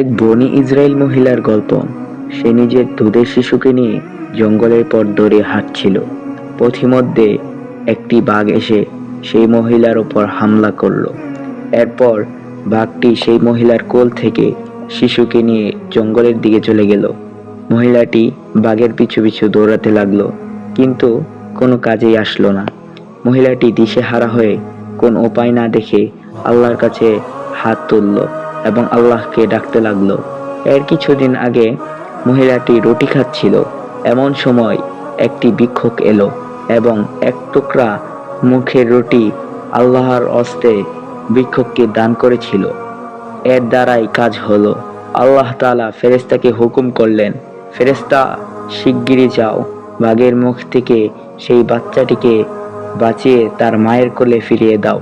এক বনি ইসরায়েল মহিলার গল্প। সে নিজের দুধের শিশুকে নিয়ে জঙ্গলের পথ ধরে হাঁটছিল। পথিমধ্যে একটি বাঘ এসে সেই মহিলার ওপর হামলা করল। এরপর বাঘটি সেই মহিলার কোল থেকে শিশুকে নিয়ে জঙ্গলের দিকে চলে গেল। মহিলাটি বাঘের পিছু পিছু দৌড়াতে লাগল, কিন্তু কোনো কাজেই আসলো না। মহিলাটি দিশেহারা হয়ে কোন উপায় না দেখে আল্লাহর কাছে হাত তুলল। এবং আল্লাহকে ডাকতে লাগল। এর কিছুদিন আগে মহিলাটি রুটি খাচ্ছিল। এমন সময় একটি ভিক্ষুক এলো এবং এক টুকরা মুখের রুটি আল্লাহর অস্তে ভিক্ষুককে দান করেছিল। এর দ্বারাই কাজ হলো। আল্লাহ তাআলা ফেরেশতাকে হুকুম করলেন, ফেরেশতা, শিগগিরই যাও। বাঘের মুখ থেকে সেই বাচ্চাটিকে বাঁচিয়ে তার মায়ের কোলে ফিরিয়ে দাও।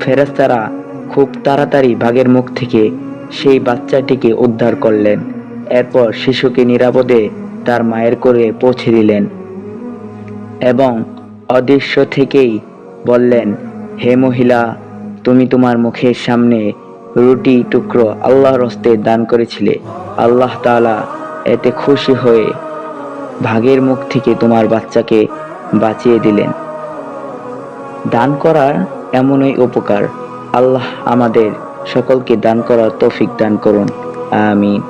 ফেরেশতারা খুব তাড়াতাড়ি বাঘের মুখ থেকে সেই বাচ্চাটিকে উদ্ধার করলেন। এরপর শিশুকে নিরাপদে তার মায়ের করে পৌঁছে দিলেন এবং অদৃশ্য থেকেই বললেন, হে মহিলা, তুমি তোমার মুখের সামনে রুটি টুকরো আল্লাহর হস্তে দান করেছিলে। আল্লাহ তাআলা এতে খুশি হয়ে ভাগের মুখ থেকে তোমার বাচ্চাকে বাঁচিয়ে দিলেন। দান করার এমনই উপকার। আল্লাহ আমাদের সকলকে দান করার তৌফিক দান করুন। আমিন।